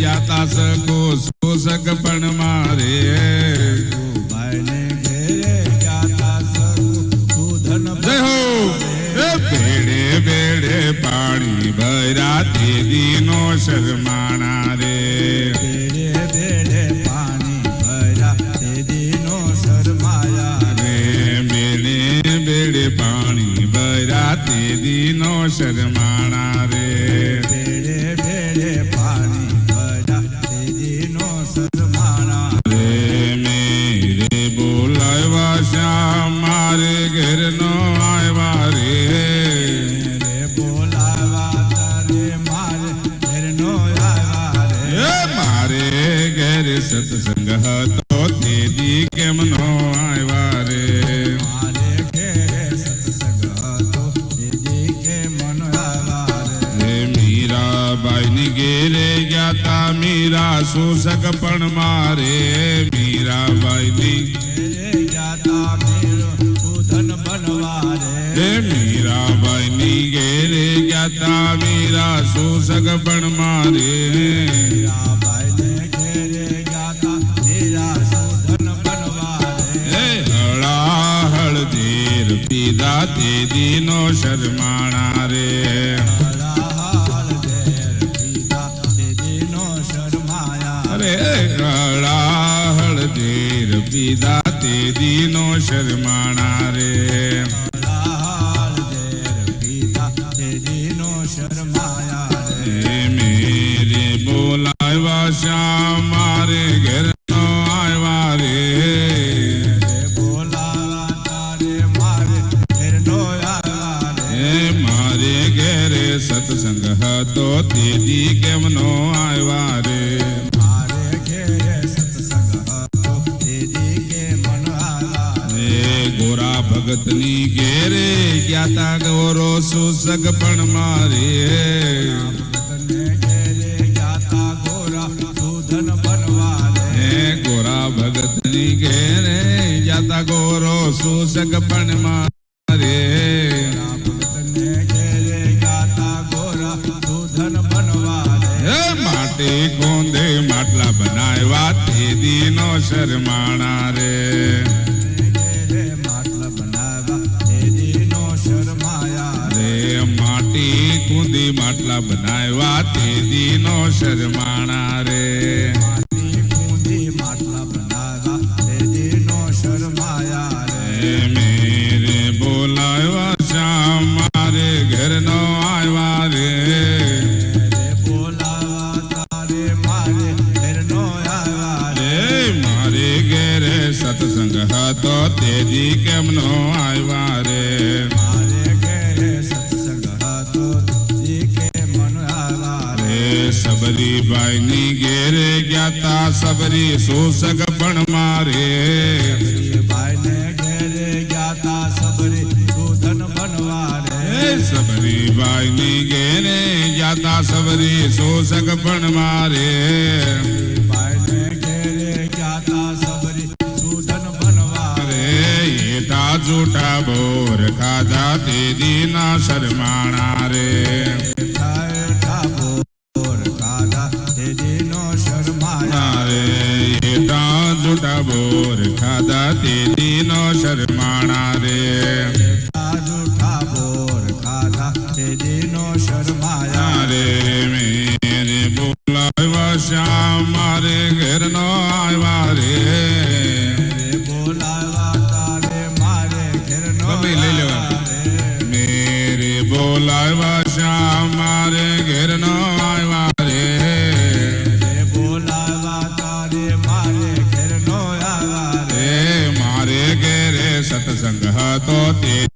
याता सको सो सकपण मारे बेड़े बेड़े पानी भरा ते दीनो शर्माना रे। बेड़े बेड़े पानी भरा ते दीनो शर्माया रे। बेड़े बेड़े पाणी भरा ते दीनो शर्मा कण मारे, मीरा बाईली। मीरा बाईली गे रे जाता मीरा सोसक बन मारे। हड़ा हड़ देर पीदा ते दिनो शर्माणा रे। દીધા તે દીનો શરમાણા રે. ज्ञाता गौरो सुसगपण मारे। गोरा भगत नी घेरे जाता गोरो सुसग पण मारे। માટી કોંધે માટલા બનાવ્યા તે દીનો શરમાણા रे કુંદી માટલા બનાવ્યા તે દીનો શરમાણા રે. सबरी बाइनी घेरे ज्ञाता सबरी सोसक सग मारे। सबरी शोधन गेरे सबरी ज्ञाता सबरी सोसक सग मारे। सबरी बनवारे झूठा बोर खादा दीदी ना शर्माना रे। માયા રે એટા જુટા બોર ખાધા તે I thought it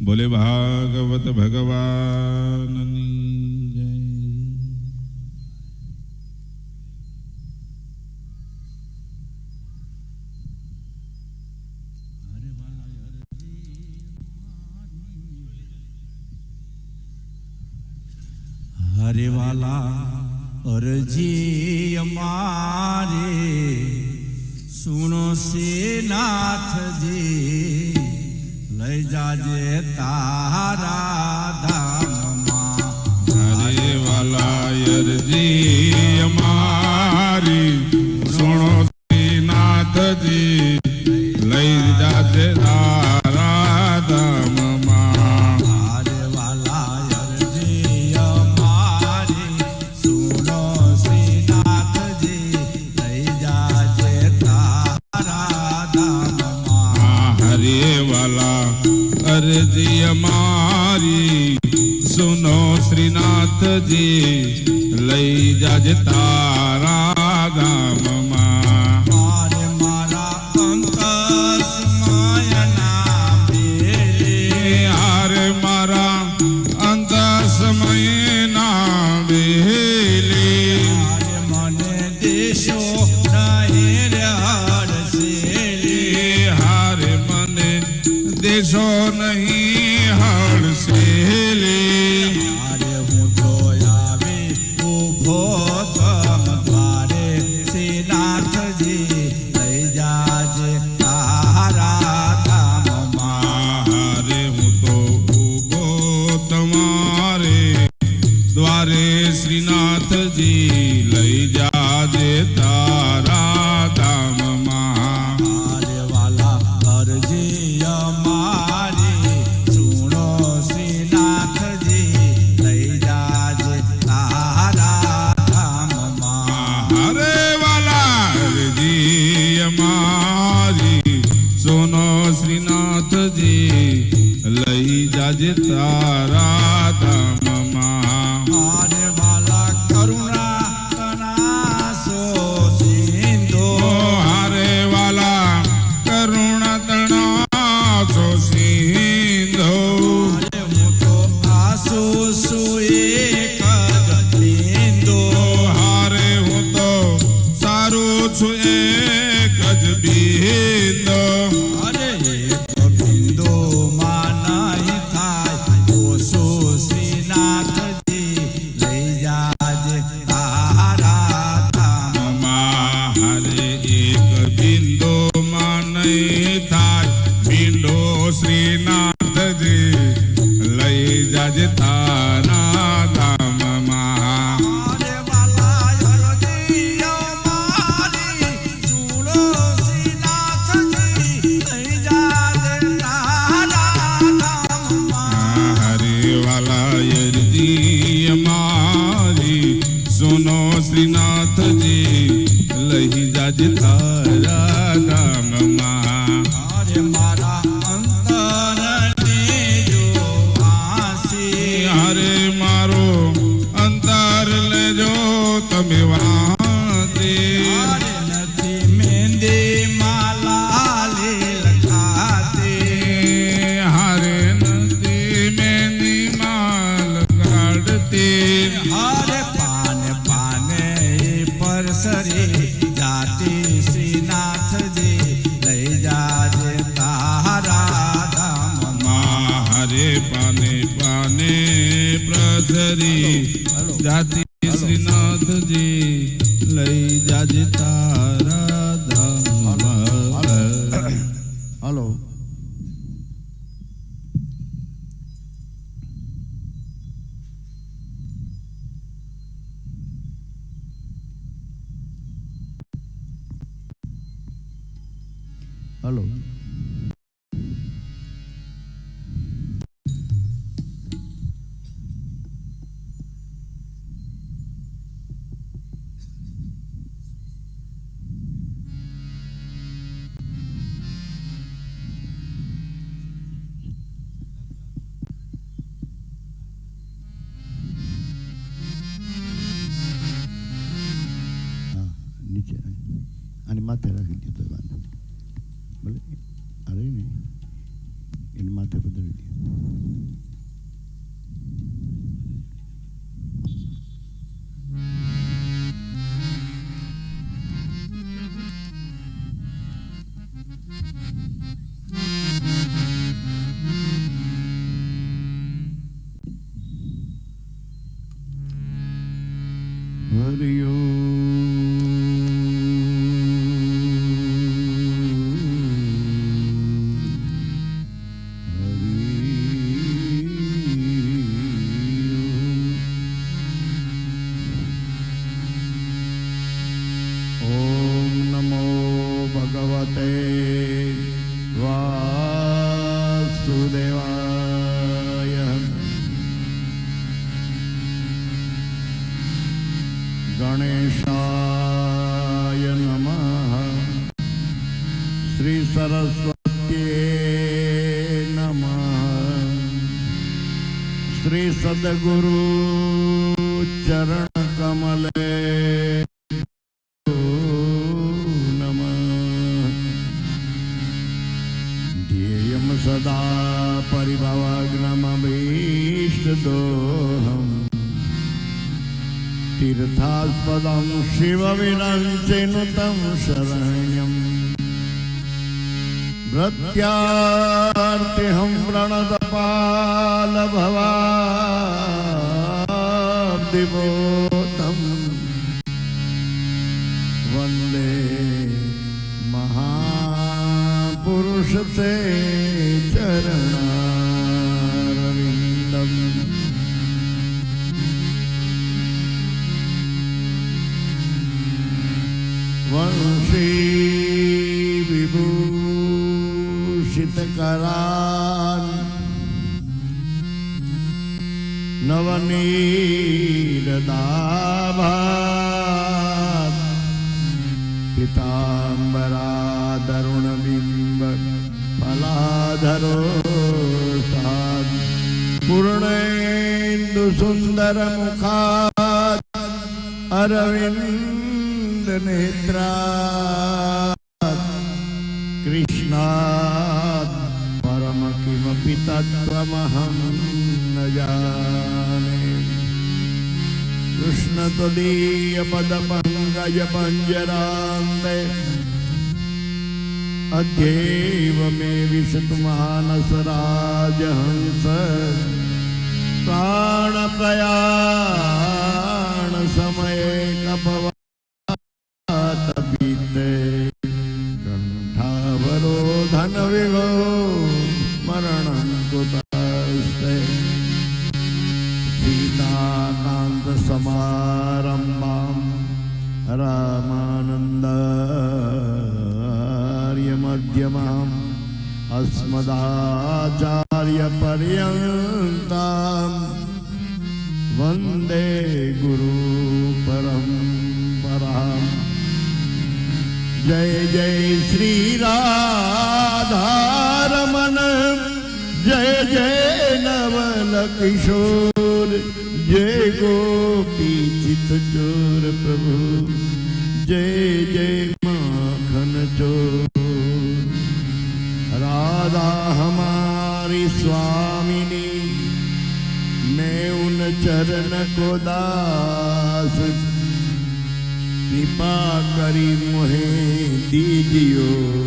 બોલે ભાગવત ભગવાનની જય. હરે વાલા અરજી અમારે સુનો સે નાથજી લઈ જાજે ತಾ લઈ જજ તારા ગામમાં. Hello. Ah, eh, animate la gente davanti. බල අරනේ එන මතපද විදියට. श्री सरस्वती नमः। श्री सद्गुरु चरण कमले ध्येयं सदा तीर्थास्पदं शिवविरञ्चिनुतं शरण्यम् भृत्यार्तिहं प्रणतपालभवाब्दिबोधम् वंदे महापुरुष ते નવનીરદાભા પિતાંબરા દરુણબિંબ ફલાધરો પૂર્ણેન્દુ સુંદર મુખાત અરવિંદ નેત્રા કૃષ્ણા પરમ કિમપી તત્વમહં ન જા कृष्ण त्वदीयपदपङ्कज पञ्जरान्ते अध्येव मे विशतु मानसराजहंस प्राणप्रयाण सीताकान्तसमारम्भाम् रामानन्दार्यमध्यमाम् अस्मदाचार्यपर्यन्ताम् वंदे गुरुपरम्पराम् जय जय श्रीराधारमण जय जय नवल किशोर जय गोपी चोर प्रभु। जय जय माखन चोर। राधा हमारी स्वामिनी, मैं उन चरण को दास। कृपा करी मोहे दीजियो।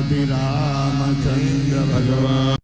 અભિરામચંદ્ર ભગવાન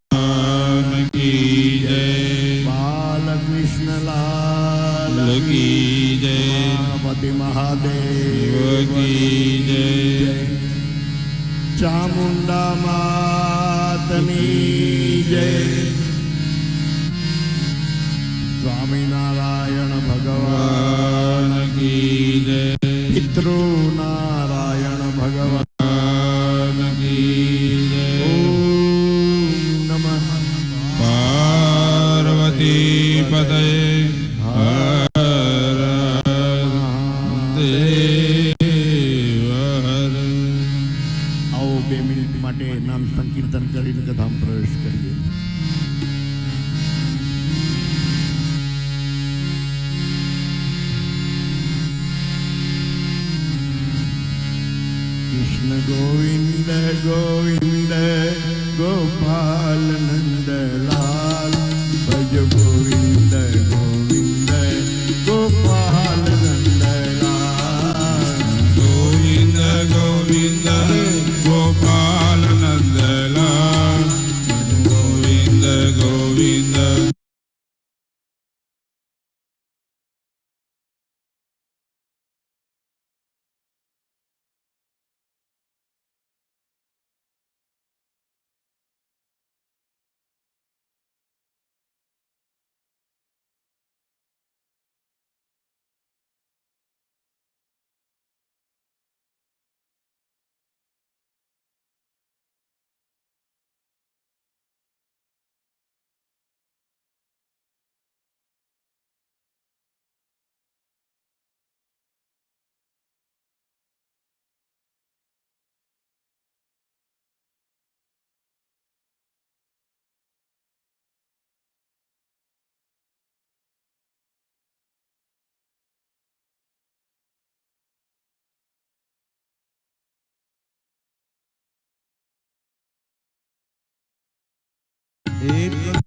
Ele